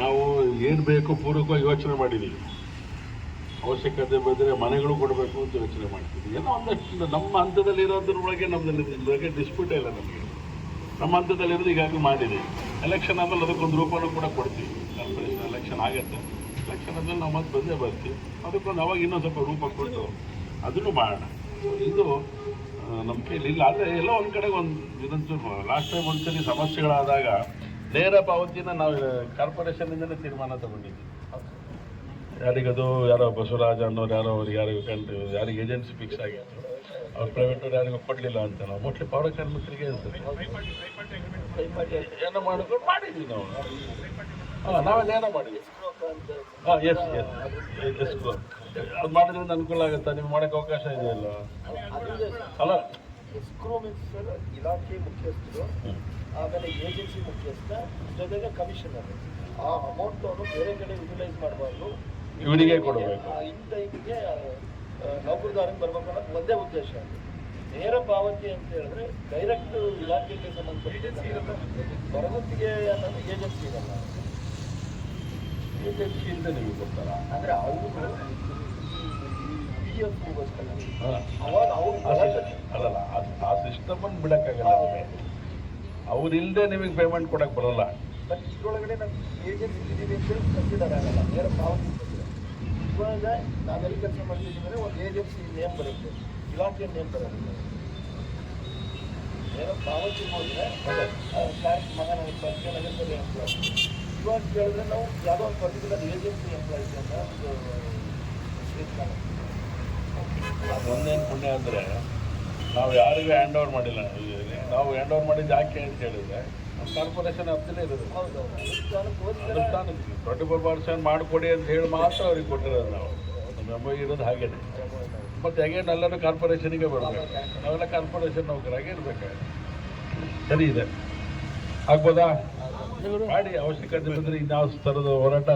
ನಾವು ಏನು ಬೇಕು ಪೂರ್ವಕವಾಗಿ ಯೋಚನೆ ಮಾಡಿದ್ದೀವಿ ಅವಶ್ಯಕತೆ ಬಂದರೆ ಮನೆಗಳು ಕೊಡಬೇಕು ಅಂತ ಯೋಚನೆ ಮಾಡ್ತೀವಿ. ಏನೋ ಒಂದಷ್ಟು ನಮ್ಮ ಹಂತದಲ್ಲಿ ಇರೋದ್ರೊಳಗೆ ಬಗ್ಗೆ ಡಿಸ್ಪ್ಯೂಟ್ ಇಲ್ಲ ನಮಗೆ. ನಮ್ಮ ಹಂತದಲ್ಲಿ ಇರೋದು ಈಗಾಗಲೇ ಮಾಡಿದೆ. ಎಲೆಕ್ಷನ್ ಆಮೇಲೆ ಅದಕ್ಕೊಂದು ರೂಪನೂ ಕೂಡ ಕೊಡ್ತೀವಿ. ಎಲೆಕ್ಷನ್ ಆಗುತ್ತೆ. ಎಲೆಕ್ಷನ್ ಆದಮೇಲೆ ನಾವು ಮತ್ತೆ ಬಂದೇ ಬರ್ತೀವಿ. ಅದಕ್ಕೊಂದು ಅವಾಗ ಇನ್ನೊಂದು ಸ್ವಲ್ಪ ರೂಪ ಕೊಟ್ಟು ಅದನ್ನು ಮಾಡೋಣ. ಇದು ನಮ್ಮ ಕೈಲಿ ಇಲ್ಲ. ಆದರೆ ಎಲ್ಲೋ ಒಂದು ಕಡೆ ಒಂದು, ಇದಂತೂ ಲಾಸ್ಟ್ ಟೈಮ್ ಒಂದ್ಸಲಿ ಸಮಸ್ಯೆಗಳಾದಾಗ ನೇರ ಪಾವತಿನ ನಾವು ಕಾರ್ಪೊರೇಷನಿಂದನೇ ತೀರ್ಮಾನ ತಗೊಂಡಿದ್ವಿ. ಯಾರಿಗದು ಯಾರೋ ಬಸವರಾಜ ಅನ್ನೋರು, ಯಾರೋ ಅವ್ರಿಗೆ ಯಾರಿಗೂ ಕಂಡು, ಯಾರಿಗೆ ಏಜೆನ್ಸಿ ಫಿಕ್ಸ್ ಆಗಿತ್ತು ಅವ್ರು ಪ್ರೈವೇಟ್ ಅವ್ರು ಯಾರಿಗೂ ಕೊಡಲಿಲ್ಲ ಅಂತ ನಾವು. ಮೋಸ್ಟ್ಲಿ ಪೌರ ಕಾರ್ಮಿಕರಿಗೆ ಏನೋ ಮಾಡ್ಕೊಂಡು ಮಾಡಿದ್ವಿ ನಾವು. ಹಾಂ, ನಾವೇ ಮಾಡಿದ್ವಿ. ಹಾಂ ಎಸ್ ಎಸ್ ಎಸ್ ಅದು ಮಾಡೋದ್ರಿಂದ ಅನುಕೂಲ ಆಗುತ್ತಾ? ನಿಮ್ಗೆ ಮಾಡೋಕ್ಕೆ ಅವಕಾಶ ಇದೆಯಲ್ಲ? ಅಲ್ಲ ಎಸ್ಕ್ರೋ ಮಿನಿಸ್ಟರ್ ಇಲಾಖೆ ಮುಖ್ಯಸ್ಥರು. ಆಮೇಲೆ ಏಜೆನ್ಸಿ ಮುಖ್ಯಸ್ಥ ಜೊತೆಗೆ ಕಮಿಷನರ್ ಆ ಅಮೌಂಟ್ ಅವರು ಬೇರೆ ಕಡೆ ಯುಟಿಲೈಸ್ ಮಾಡಬಾರ್ದು. ಇವರಿಗೆ ಕೊಡಬೇಕು. ಇನ್ ಟೈಮಿಗೆ ನೌಕರದಾರಕ್ಕೆ ಬರ್ಬೇಕು ಅನ್ನೋದು ಒಂದೇ ಉದ್ದೇಶ. ನೇರ ಪಾವತಿ ಅಂತ ಹೇಳಿದ್ರೆ ಡೈರೆಕ್ಟ್ ಇಲಾಖೆಗೆ ಸಂಬಂಧಪಟ್ಟ ಹೊರಗುತ್ತಿಗೆ ಅನ್ನೋದು ಏಜೆನ್ಸಿ ಇರಲ್ಲ. ಏಜೆನ್ಸಿಯಿಂದ ನಿಮಗೆ ಗೊತ್ತಲ್ಲ ಅಂದರೆ ಅವರು ಅಲ್ಲಲ್ಲ ಆ- ಸಿಸ್ಟಮ್ ಅನ್ನು ಬಿಡಕ್ಕಾಗಲ್ಲ ನಿಮಗೆ. ಅವ್ರು ಇಲ್ಲದೆ ನಿಮಗೆ ಪೇಮೆಂಟ್ ಕೊಡಕ್ ಬರಲ್ಲ. ಬಟ್ ಇದ್ರೊಳಗಡೆ ನಮ್ಮ ಏಜೆನ್ಸಿ ಇದೀವಿ ಅಂತೇಳಿ ಕನ್ಸಿಡರ್ ಆಗಲ್ಲ ನೇರ ಪಾವತಿ ಕೊಟ್ಟಿದೆ. ಇವಾಗ ನಾವೆಲ್ಲಿ ಕೆಲಸ ಮಾಡ್ತಿದ್ದೀವಿ ಅಂದರೆ ಒಂದು ಏಜೆನ್ಸಿ ನೇಮ್ ಬರುತ್ತೆ. ಇಲಾಖೆ ನೇಮ್ ಬರುತ್ತೆ. ನೇರ ಪಾವತಿ ಹೋದ್ರೆ ಕ್ಲಾಸ್ ಮಗನ ಬಗ್ಗೆ ಎಂಪ್ಲಾಯ್ ಇವಾಗ ಕೇಳಿದ್ರೆ ನಾವು ಯಾವ್ದೋ ಒಂದು ಪರ್ಟಿಕ್ಯುಲರ್ ಏಜೆನ್ಸಿ ಎಂಪ್ಲಾಯ್ಸ್ ಅಂತ ಒಂದು ಸ್ಟೇಟ್ ಕಾಣುತ್ತೆ. ಪುಣ್ಯ ಅಂದರೆ ನಾವು ಯಾರಿಗೂ ಹ್ಯಾಂಡ್ ಓವರ್ ಮಾಡಿಲ್ಲ ನಾವು ಹ್ಯಾಂಡ್ ಓವರ್ ಮಾಡಿದ್ದು ಯಾಕೆ ಅಂತ ಹೇಳಿದ್ರೆ ನಮ್ಮ ಕಾರ್ಪೊರೇಷನ್ ಹತ್ತಿರ ಇರೋದು. ಅನುಷ್ಠಾನಕ್ಕೆ ಟ್ವೆಂಟಿ ಫೋರ್ ಪರ್ಸೆಂಟ್ ಮಾಡಿಕೊಡಿ ಅಂತ ಹೇಳಿ ಮಾತ್ರ ಅವ್ರಿಗೆ ಕೊಟ್ಟಿರೋದು ನಾವು. ನಮ್ಮ ಇರೋದು ಹಾಗೇನೆ. ಮತ್ತು ಅಗೇನ್ ಎಲ್ಲರೂ ಕಾರ್ಪೊರೇಷನಿಗೆ ಬರಬೇಕು? ನಾವೆಲ್ಲ ಕಾರ್ಪೊರೇಷನ್ ನೌಕರಾಗಿ ಇರಬೇಕು ಸರಿ ಇದೆ. ಆಗ್ಬೋದಾ? ಮಾಡಿ ಅವಶ್ಯಕತೆ ಬಂದರೆ ಇನ್ಯಾವ ಥರದ ಹೋರಾಟ.